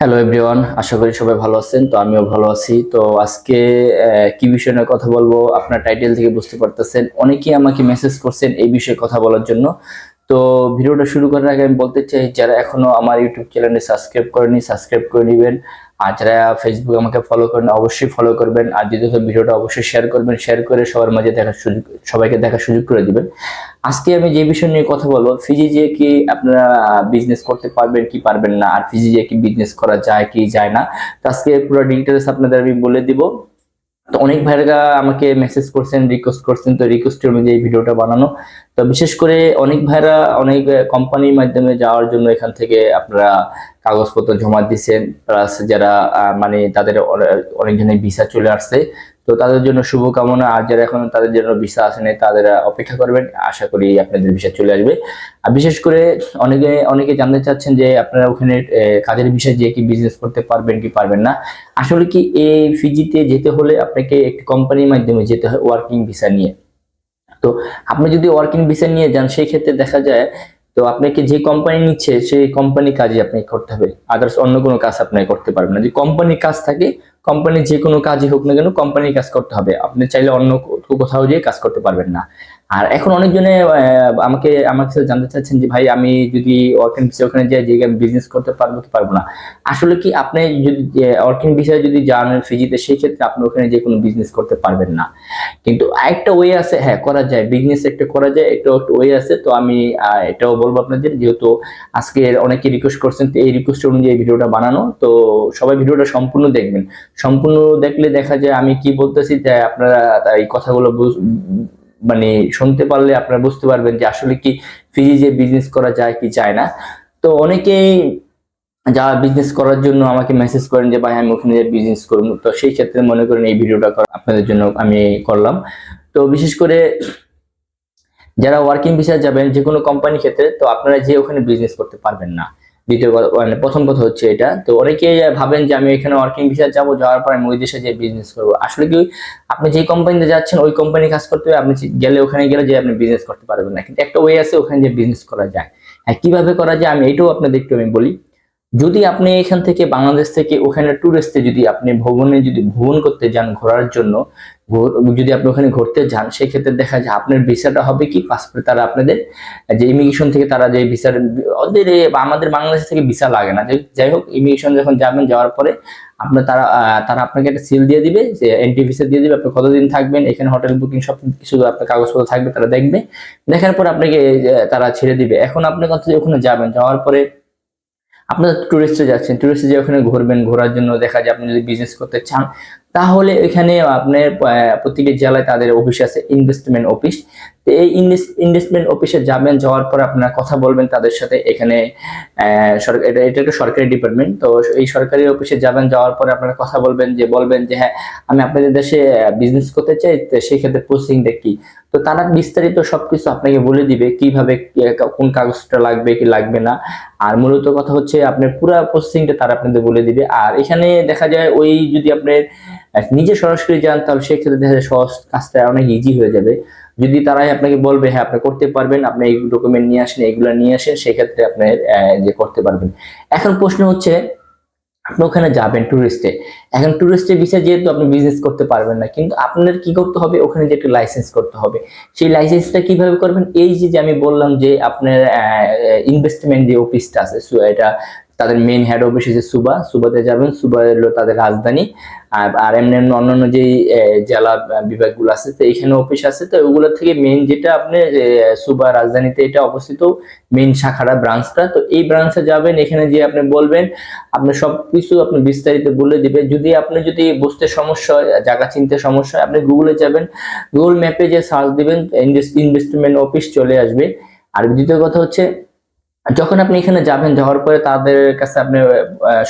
Hello everyone আশা করি সবাই ভালো আছেন, তো আমিও ভালো আছি। তো আজকে কি বিষয় নিয়ে কথা বলব? আপনার টাইটেল থেকে বুঝতে পারতেছেন। অনেকেই আমাকে মেসেজ করছেন এই বিষয়ে কথা বলার জন্য। তো ভিডিওটা শুরু করার আগে আমি বলতে চাই, যারা এখনও আমার ইউটিউব চ্যানেলে সাবস্ক্রাইব করেনি সাবস্ক্রাইব করে নেবেন। আর যারা ফেসবুক আমাকে ফলো করেন, অবশ্যই ফলো করবেন। আর দ্বিতীয়ত ভিডিওটা অবশ্যই শেয়ার করবেন শেয়ার করে সবার মাঝে দেখার সুযোগ, সবাইকে দেখার সুযোগ করে দিবেন। আজকে আমি যে বিষয় নিয়ে কথা বলব ফিজি যে কি আপনারা বিজনেস করতে পারবেন, কি পারবেন না? আর ফিজি যে কি বিজনেস করা যায়, কি যায় না? তো আজকে পুরো ডিটেলস আপনাদের আমি বলে দিব। তো অনেক ভাইরা আমাকে মেসেজ করছেন রিকোয়েস্ট করছেন, তো রিকোয়েস্টের অনুযায়ী ভিডিওটা বানানো। তো বিশেষ করে অনেক ভাইরা অনেক কোম্পানির মাধ্যমে যাওয়ার জন্য এখান থেকে আপনারা কাগজপত্র জমা দিয়েছেন। প্লাস যারা মানে তাদের অনেক অনেকজনের ভিসা চলে আসছে। তো তাদের জন্য শুভকামনা, আর যারা এখন তাদের জন্য ভিসা আসেনি তাদের অপেক্ষা করবেন। আশা করি আপনাদের ভিসা চলে আসবে। আর বিশেষ করে অনেকে অনেকে জানতে চাচ্ছেন যে আপনারা ওখানে কাজের বিষয়ে যে কি বিজনেস করতে পারবেন কি পারবেন না। আসলে কি এই ফিজিতে যেতে হলে আপনাকে একটি কোম্পানির মাধ্যমে যেতে হয় ওয়ার্কিং ভিসা নিয়ে। তো আপনি যদি ওয়ার্কিং ভিসা নিয়ে যান, সেই ক্ষেত্রে দেখা যায় তো আপনাকে যে কোম্পানি নিচ্ছে, সেই কোম্পানি কাজই আপনাকে করতে হবে। আদার্স অন্য কোনো কাজ আপনাকে করতে পারবেন না। যে কোম্পানি কাজ থাকে কোম্পানির যে কোনো কাজই হোক না কেন কোম্পানি কাজ করতে হবে। আপনি চাইলে অন্য কোথাও যেয়ে কাজ করতে পারবেন না। আর এখন অনেকজনে আমাকে, আমার কাছে জানতে চাচ্ছেন যে, ভাই, আমি যদি ওয়ার্কিং ভিসা ওখানে যাই, যে আমি বিজনেস করতে পারব কি পারব না। আসলে কি আপনি যদি ওয়ার্কিং ভিসায় যদি যান ফিজিতে সেই ক্ষেত্রে আপনি ওখানে যে কোনো বিজনেস করতে পারবেন না। কিন্তু আরেকটা ওয়ে আছে হ্যাঁ করা যায়। বিজনেস একটা করা যায়, একটা ওয়ে আছে। তো আমি এটাও বলব আপনাদের, যেহেতু আজকে অনেকে রিকোয়েস্ট করছেন, তো এই রিকোয়েস্ট অনুযায়ী ভিডিওটা বানানো। তো সবাই ভিডিওটা সম্পূর্ণ দেখবেন। সম্পূর্ণ দেখলে দেখা যায় আমি কি বলতেছি, যে আপনারা এই কথাগুলো মানে শুনতে পারলে আপনারা বুঝতে পারবেন যে আসলে কি যে বিজনেস করা যায়, কি যায় না। তো অনেকেই যারা বিজনেস করার জন্য আমাকে মেসেজ করেন যে, ভাই, আমি ওখানে বিজনেস করব। তো সেই ক্ষেত্রে মনে করেন এই ভিডিওটা আপনাদের জন্য আমি করলাম। তো বিশেষ করে যারা ওয়ার্কিং ভিসা যাবেন যে কোনো কোম্পানি ক্ষেত্রে, তো আপনারা যে ওখানে বিজনেস করতে পারবেন না। দ্বিতীয় মানে প্রথম কথা হচ্ছে এটা। তো অনেকে ভাবেন যে আমি এখানে ওয়ার্কিং ভিসা যাব, যাওয়ার পর আমি ওই দেশে যে বিজনেস করব। আসলে কি, আপনি যে কোম্পানিতে যাচ্ছেন, ওই কোম্পানি কাজ করতে হবে। আপনি গেলে, ওখানে গেলে যে আপনি বিজনেস করতে পারবেন না। কিন্তু একটা ওয়ে আছে ওখানে যে বিজনেস করা যায়। হ্যাঁ কীভাবে করা যায়, আমি এটাও আপনাদের একটু আমি বলি। যদি আপনি এখান থেকে বাংলাদেশ থেকে ওখানে ট্যুরিস্টে যদি আপনি ভ্রমণে যদি ভ্রমণ করতে যান ঘোরার জন্য যদি আপনি ওখানে ঘুরতে যান সেই ক্ষেত্রে দেখা যায় আপনার ভিসাটা হবে কি? পাসপোর্ট তারা আপনাদের, যে ইমিগ্রেশন থেকে তারা যে ভিসার ওদের আমাদের বাংলাদেশ থেকে ভিসা লাগে না। যাই হোক ইমিগ্রেশন যখন যাবেন, যাওয়ার পরে আপনার তারা তারা আপনাকে একটা সিল দিয়ে দিবে, যে এন্ট্রি ভিসা দিয়ে দিবে, আপনি কতদিন থাকবেন, এখানে হোটেল বুকিং সব কিছু আপনার কাগজপত্র থাকবে, তারা দেখবে। দেখার পর আপনাকে তারা ছেড়ে দিবে। এখন আপনি কত ওখানে যাবেন, যাওয়ার পরে আপনারা টুরিস্টে যাচ্ছেন টুরিস্টে যে ওখানে ঘুরবেন, ঘোরার জন্য দেখা যায় আপনি যদি বিজনেস করতে চান, তাহলে এখানে আপনার প্রতিটি জেলায় তাদের অফিস আছে ইনভেস্টমেন্ট অফিস এই ইনভেস্টমেন্ট অফিসে যাবেন, যাওয়ার পর আপনারা কথা বলবেন তাদের সাথে। এখানে এটা এটা একটা সরকারি ডিপার্টমেন্ট তো এই সরকারি অফিসে যাবেন, যাওয়ার পরে আপনারা কথা বলবেন যে বলবেন যে হ্যাঁ আমি আপনাদের দেশে বিজনেস করতে চাই সেই ক্ষেত্রে প্রসেসিংটা কি? তো তারা বিস্তারিত সবকিছু আপনাকে বলে দিবে, কীভাবে কোন কাগজটা লাগবে, কি লাগবে না। আর মূলত কথা হচ্ছে, আপনার পুরো প্রসেসিংটা তারা আপনাদের বলে দিবে। আর এখানে দেখা যায়, ওই যদি আপনার নিজে সরাসরি যান, তাহলে সেক্ষেত্রে দেখা যায় সহজ কাজটা অনেক ইজি হয়ে যাবে। যদি তারাই আপনাকে বলবে হ্যাঁ আপনি করতে পারবেন, আপনি এই ডকুমেন্ট নিয়ে আসেন, এইগুলো নিয়ে আসেন, সেক্ষেত্রে আপনি যে করতে পারবেন। এখন প্রশ্ন হচ্ছে, আপনি ওখানে যাবেন টুরিস্টে এখন টুরিস্টে ভিসা যেহেতু আপনি বিজনেস করতে পারবেন না, কিন্তু আপনার কি করতে হবে? ওখানে যে একটা লাইসেন্স করতে হবে। সেই লাইসেন্সটা কীভাবে করবেন? এই যে আমি বললাম যে আপনার ইনভেস্টমেন্ট যে অফিসটা আছে এটা তাদের মেন হেড অফিস হচ্ছে সুবা। সুবাতে যাবেন, সুবা হলো তাদের রাজধানী। আর এমনি এমনি অন্যান্য যে জেলা বিভাগগুলো আছে, তো এখানে অফিস আছে, তো ওগুলো থেকে মেন যেটা আপনি সুবা রাজধানীতে এটা অবস্থিত মেন শাখাটা, ব্রাঞ্চটা। তো এই ব্রাঞ্চে যাবেন, এখানে যে আপনি বলবেন, আপনি সবকিছু আপনি বিস্তারিত বলে দিবে যদি আপনি যদি বুঝতে সমস্যা হয়, জায়গা চিনতে সমস্যা হয়, আপনি গুগলে যাবেন গুগল ম্যাপে যে সার্চ দিবেন ইনভেস্টমেন্ট অফিস চলে আসবে। আর দ্বিতীয় কথা হচ্ছে যখন আপনি এখানে যাবেন, যাওয়ার পরে তাদের কাছে আপনি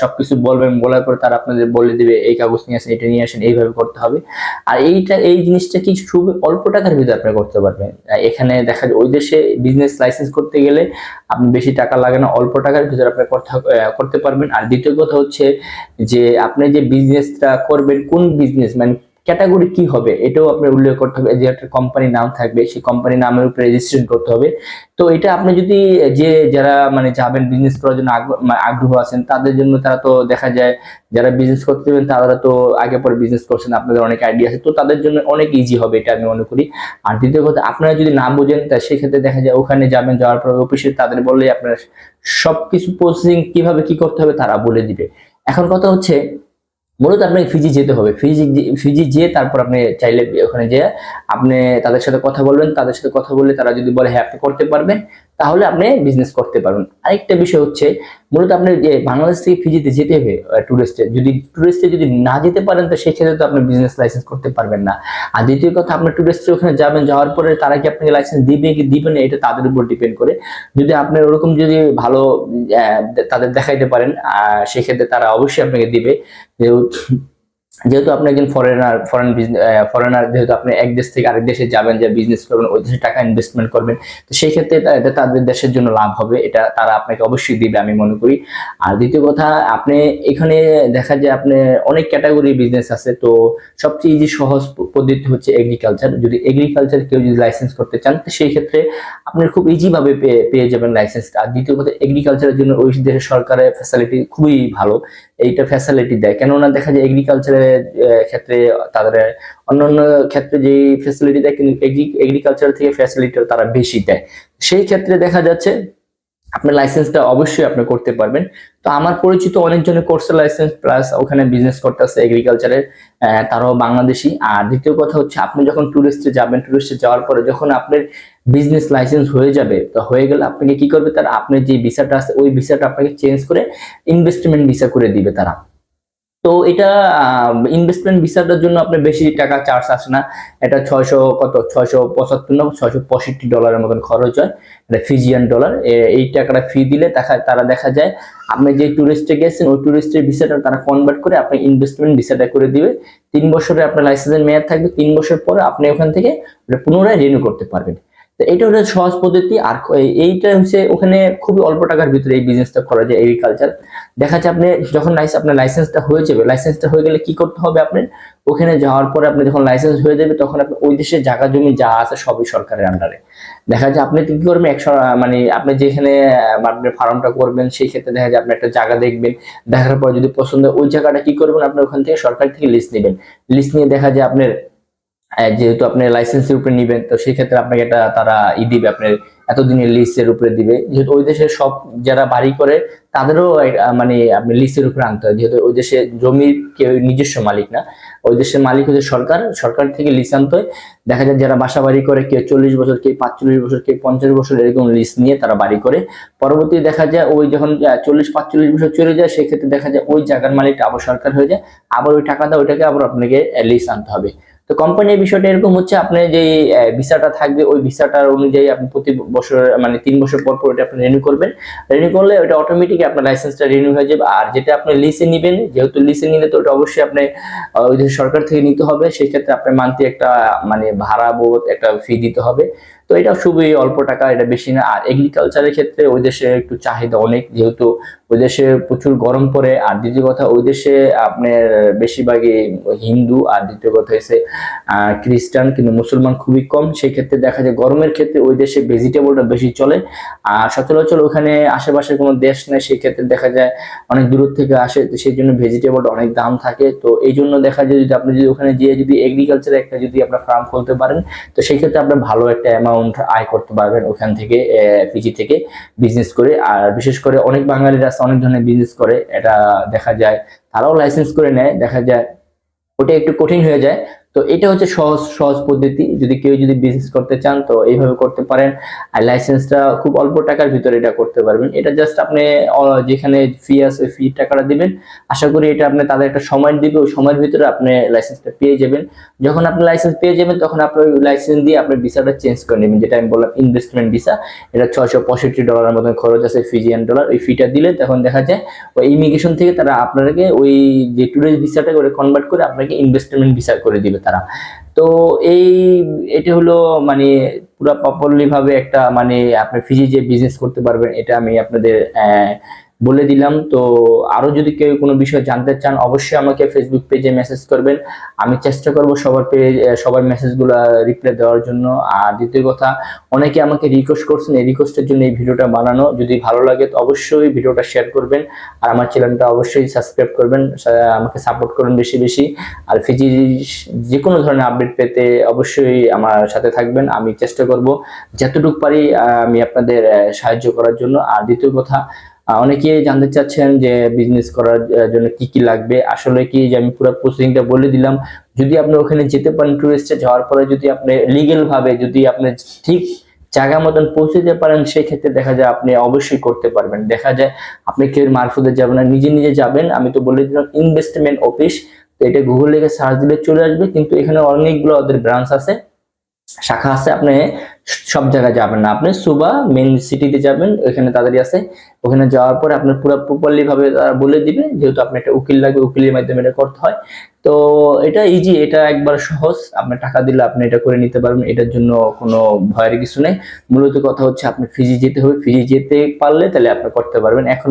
সবকিছু বলবেন, বলার পরে তারা আপনাদের বলে দিবে, এই কাগজ নিয়ে আসেন, এটা নিয়ে আসেন, এইভাবে করতে হবে। আর এইটা, এই জিনিসটা কি খুব অল্প টাকার ভিতরে আপনি করতে পারবেন? এখানে দেখা যায়, ওই দেশে বিজনেস লাইসেন্স করতে গেলে আপনি বেশি টাকা লাগে না, অল্প টাকার ভিতরে আপনি করতে পারবেন। আর দ্বিতীয় কথা হচ্ছে যে, আপনি যে বিজনেসটা করবেন, কোন বিজনেস মানে ক্যাটাগরি কি হবে? এটাও আপনার উল্লেখ করতে হবে যে একটা কোম্পানির নাম থাকবে, সেই কোম্পানির নামের উপরে রেজিস্ট্রেশন করতে হবে। তো এটা আপনি যদি যে যারা মানে যাবেন বিজনেস করার জন্য আগ্রহ আছেন, তাদের জন্য তারা তো দেখা যায় যারা বিজনেস করতে যাবেন তারা তো আগে পরে বিজনেস করছেন, আপনাদের অনেক আইডিয়া আছে। তো তাদের জন্য অনেক ইজি হবে এটা আমি মনে করি। আর দ্বিতীয় কথা, আপনারা যদি না বোঝেন, তা সেক্ষেত্রে দেখা যায় ওখানে যাবেন, যাওয়ার পর অফিসে তাদের বললে আপনার সবকিছু প্রসেসিং কীভাবে কি করতে হবে তারা বলে দিবে। এখন কথা হচ্ছে মূলত আপনাকে ফিজি যেতে হবে। ফিজি ফিজি যেয়ে তারপর আপনি চাইলে ওখানে যেয়ে আপনি তাদের সাথে কথা বলবেন। তাদের সাথে কথা বললে তারা যদি বলে হ্যাঁ আপনি করতে পারবেন। তাহলে আপনি বিজনেস করতে পারবেন। আরেকটা বিষয় হচ্ছে, মূলত আপনি যে বাংলাদেশ থেকে ফিজিতে যেতে হবে টুরিস্টে যদি টুরিস্টে যদি না যেতে পারেন, তো সেই ক্ষেত্রে তো আপনি বিজনেস লাইসেন্স করতে পারবেন না। আর দ্বিতীয় কথা আপনার টুরিস্টে ওখানে যাবেন, যাওয়ার পরে তারা কি আপনাকে লাইসেন্স দিবে কি দিবে না, এটা তাদের উপর ডিপেন্ড করে। যদি আপনার ওরকম যদি ভালো তাদের দেখাইতে পারেন সেক্ষেত্রে তারা অবশ্যই আপনাকে দিবে। যেহেতু আপনি একজন ফরেনার ফরেন ফরেনার যেহেতু আপনি এক দেশ থেকে আরেক দেশে যাবেন, যে বিজনেস করবেন, ওই দেশে টাকা ইনভেস্টমেন্ট করবেন, তো সেই ক্ষেত্রে এটা তাদের দেশের জন্য লাভ হবে, এটা তারা আপনাকে অবশ্যই দিবে, আমি মনে করি। আর দ্বিতীয় কথা, আপনি এখানে দেখা যায় আপনি অনেক ক্যাটাগরি বিজনেস আছে, তো সবচেয়ে ইজি সহজ পদ্ধতি হচ্ছে এগ্রিকালচার যদি এগ্রিকালচার কেউ যদি লাইসেন্স করতে চান, তো সেই ক্ষেত্রে আপনি খুব ইজিভাবে পেয়ে পেয়ে যাবেন লাইসেন্সটা আর দ্বিতীয় কথা এগ্রিকালচারের জন্য ওই দেশের সরকারের ফ্যাসিলিটি খুবই ভালো, এইটা ফ্যাসিলিটি দেয়। কেননা দেখা যায় এগ্রিকালচারের ক্ষেত্রে তাদের অন্যান্য ক্ষেত্রে যে ফ্যাসিলিটি দেয় কিন্তু এগ্রিকালচার থেকে ফ্যাসিলিটি তারা বেশি দেয়। সেই ক্ষেত্রে দেখা যাচ্ছে আপনার লাইসেন্সটা অবশ্যই আপনি করতে পারবেন। তো আমার পরিচিত অনেকজনের কোর্সের লাইসেন্স প্লাস ওখানে বিজনেস করতেছে এগ্রিকালচারের তারাও বাংলাদেশি। আর দ্বিতীয় কথা হচ্ছে, আপনি যখন টুরিস্টে যাবেন টুরিস্টে যাওয়ার পরে যখন আপনার বিজনেস লাইসেন্স হয়ে যাবে, তো হয়ে গেলে আপনাকে কি করবে তারা? আপনার যে ভিসাটা আছে, ওই ভিসাটা আপনাকে চেঞ্জ করে ইনভেস্টমেন্ট ভিসা করে দিবে তারা। তো এটা ইনভেস্টমেন্ট ভিসাটার জন্য আপনার বেশি টাকা চার্জ আসে না। এটা ছয়শো কত? ছয়শো পঁচাত্তর না, ছয়শো পঁয়ষট্টি ডলারের মতন খরচ হয়। এটা ফিজিয়ান ডলার এই টাকাটা ফি দিলে দেখা, তারা দেখা যায়, আপনি যে টুরিস্টে গেছেন, ওই টুরিস্টের ভিসাটা তারা কনভার্ট করে আপনি ইনভেস্টমেন্ট ভিসাটা করে দিবে। তিন বছরে আপনার লাইসেন্সের মেয়াদ থাকবে। তিন বছর পরে আপনি ওখান থেকে পুনরায় রিনিউ করতে পারবেন। তো এটা হচ্ছে সহজ পদ্ধতি। আর এইটা হচ্ছে ওখানে খুবই অল্প টাকার ভিতরে এই বিজনেসটা করা যায় এগ্রিকালচার দেখা যাচ্ছে আপনি যখন আপনার লাইসেন্সটা হয়ে যাবে লাইসেন্সটা হয়ে গেলে কি করতে হবে আপনার? ওখানে যাওয়ার পরে আপনি যখন লাইসেন্স হয়ে যাবে তখন আপনি ওই দেশের জায়গা জমি যা আছে সবই সরকারের আন্ডারে দেখা যায় আপনি কি করবেন একশো মানে আপনি যেখানে আহ, আপনার ফার্মটা করবেন সেই ক্ষেত্রে দেখা যায় আপনি একটা জায়গা দেখবেন। দেখার পর যদি পছন্দ হয়, ওই জায়গাটা কি করবেন আপনি ওখান থেকে সরকার থেকে লিস্ট নেবেন। লিস্ট নিয়ে দেখা যায় আপনার যেহেতু আপনি লাইসেন্সের উপরে নিবেন, তো সেই ক্ষেত্রে আপনাকে এটা তারা ই দিবে, আপনার এতদিনের লিস্টের উপরে দিবে। যেহেতু ওই দেশে সব যারা বাড়ি করে, তাদেরও মানে আপনি লিস্টের উপরে আনতে হয়। যেহেতু ওই দেশে জমির কেউ নিজস্ব মালিক না, ওই দেশের মালিক হচ্ছে সরকার সরকার থেকে লিস্ট আনতে হয়। দেখা যায় যারা বাসা বাড়ি করে, কেউ চল্লিশ বছর, কেউ পাঁচচল্লিশ বছর, কেউ পঞ্চাশ বছর এরকম লিস্ট নিয়ে তারা বাড়ি করে। পরবর্তী দেখা যায় ওই যখন চল্লিশ, পাঁচচল্লিশ বছর চলে যায়, সেক্ষেত্রে দেখা যায় ওই জায়গার মালিকটা আবার সরকার হয়ে যায়। আবার ওই টাকাটা ওইটাকে আবার আপনাকে লিস্ট আনতে হবে। তো কোম্পানির বিষয়টা এরকম হচ্ছে আপনি যে ভিসাটা থাকবে, ওই ভিসাটার অনুযায়ী আপনি প্রতি বছর মানে তিন বছর পর পর ওটা আপনি রিনিউ করবেন। রিনিউ করলে ওটা অটোমেটিক আপনার লাইসেন্সটা রিনিউ হয়ে যাবে। আর যেটা আপনি লিসে নেবেন, যেহেতু লিসে নিলে তো ওটা অবশ্যই আপনি ওই সরকার থেকে নিতে হবে, সেই ক্ষেত্রে আপনার মান্থলি একটা মানে ভাড়া বোধ একটা ফি দিতে হবে। তো এটা খুবই অল্প টাকা, এটা বেশি না। আর এগ্রিকালচারের ক্ষেত্রে ওই দেশে একটু চাহিদা অনেক, যেহেতু ওই দেশে প্রচুর গরম পড়ে। আর দ্বিতীয় কথা, ওই দেশে আপনার বেশিরভাগই হিন্দু, আর দ্বিতীয় কথা হচ্ছে খ্রিস্টান, কিন্তু মুসলমান খুবই কম। সেই ক্ষেত্রে দেখা যায় গরমের ক্ষেত্রে ওই দেশে ভেজিটেবলটা বেশি চলে। আর সচরাচর ওখানে আশেপাশে কোনো দেশ নেই সেই ক্ষেত্রে দেখা যায় অনেক দূর থেকে আসে সেই জন্য ভেজিটেবলটা অনেক দাম থাকে। তো এই জন্য দেখা যায় যদি আপনি যদি ওখানে গিয়ে যদি এগ্রিকালচারে একটা যদি আপনার ফার্ম খুলতে পারেন, তো সেই ক্ষেত্রে আপনি ভালো একটা অ্যামাউন্ট আয় করতে পারবেন ওখান থেকে পিজি থেকে বিজনেস করে। আর বিশেষ করে অনেক বাঙালিরা আছে, অনেক ধরনের বিজনেস করে। এটা দেখা যায়, তারাও লাইসেন্স করে নেয়। দেখা যায়, ওটা একটু কঠিন হয়ে যায় তো এটা হচ্ছে সহজ সহজ পদ্ধতি। যদি কেউ যদি বিজনেস করতে চান, তো এইভাবে করতে পারেন। আর লাইসেন্সটা খুব অল্প টাকার ভিতরে এটা করতে পারবেন। এটা জাস্ট আপনি যেখানে ফি আছে ফি টাকাটা দিবেন। আশা করি এটা আপনি তাদের একটা সময় দিবে, ওই সময়ের ভিতরে আপনি লাইসেন্সটা পেয়ে যাবেন। যখন আপনি লাইসেন্স পেয়ে যাবেন, তখন আপনি ওই লাইসেন্স দিয়ে আপনার ভিসাটা চেঞ্জ করে নেবেন। যেটা আমি বললাম ইনভেস্টমেন্ট ভিসা এটা ছয়শো পঁয়ষট্টি ডলারের মতন খরচ আছে ফিজিয়ান ডলার ওই ফিটা দিলে তখন দেখা যায়, ওই ইমিগ্রেশন থেকে তারা আপনাকে ওই যে ট্যুরিস্ট ভিসাটা করে কনভার্ট করে আপনাকে ইনভেস্টমেন্ট ভিসা করে দিবে। তারা। তো এই, এটা হলো মানে পুরো প্রপারলি ভাবে একটা মানে আপনি ফিজি যে বিজনেস করতে পারবেন, এটা আমি আপনাদের বলে দিলাম। তো আরও যদি কেউ কোনো বিষয় জানতে চান, অবশ্যই আমাকে ফেসবুক পেজে মেসেজ করবেন। আমি চেষ্টা করব সবার পেজ সবার মেসেজগুলো রিপ্লাই দেওয়ার জন্য। আর দ্বিতীয় কথা, অনেকে আমাকে রিকোয়েস্ট করছেন, এই রিকোয়েস্টের জন্য এই ভিডিওটা বানানো। যদি ভালো লাগে, তো অবশ্যই ভিডিওটা শেয়ার করবেন। আর আমার চ্যানেলটা অবশ্যই সাবস্ক্রাইব করবেন। আমাকে সাপোর্ট করুন বেশি বেশি। আর ফিজি যে কোনো ধরনের আপডেট পেতে অবশ্যই আমার সাথে থাকবেন। আমি চেষ্টা করব যতটুকু পারি আমি আপনাদের সাহায্য করার জন্য। আর দ্বিতীয় কথা আহ, অনেকেই জানতে চাচ্ছেন যে বিজনেস করার জন্য কি কি লাগবে। আসলে কি যে আমি পুরো প্রসেসিংটা বলে দিলাম। যদি আপনি ওখানে যেতে পারেন টুরিস্টে যাওয়ার পরে যদি আপনি লিগেল ভাবে যদি আপনি ঠিক জায়গা মতন পৌঁছে যেতে পারেন সেই ক্ষেত্রে দেখা যায় আপনি অবশ্যই করতে পারবেন। দেখা যায় আপনি কেউ মারফতে যাবেন না নিজে নিজে যাবেন। আমি তো বলে দিলাম ইনভেস্টমেন্ট অফিস তো এটা গুগল লিখে সার্চ দিলে চলে আসবে। কিন্তু এখানে অনেকগুলো ওদের ব্রাঞ্চ আছে। শাখা আছে, আপনি সব জায়গায় যাবেন না। আপনি সুবা মেন সিটিতে যাবেন ওখানে তাড়াতাড়ি আছে ওখানে যাওয়ার পরে আপনার পুরো প্রপারলি ভাবে তারা বলে দিবে, যেহেতু আপনার একটা উকিল লাগবে, উকিলের মাধ্যমে এটা করতে হয়। তো এটা ইজি এটা একবার সহজ। আপনার টাকা দিলে আপনি এটা করে নিতে পারবেন, এটার জন্য কোনো ভয়ের কিছু নেই। মূলত কথা হচ্ছে আপনি ফিজি যেতে হবে। ফিজি যেতে পারলে তাহলে আপনি করতে পারবেন। এখন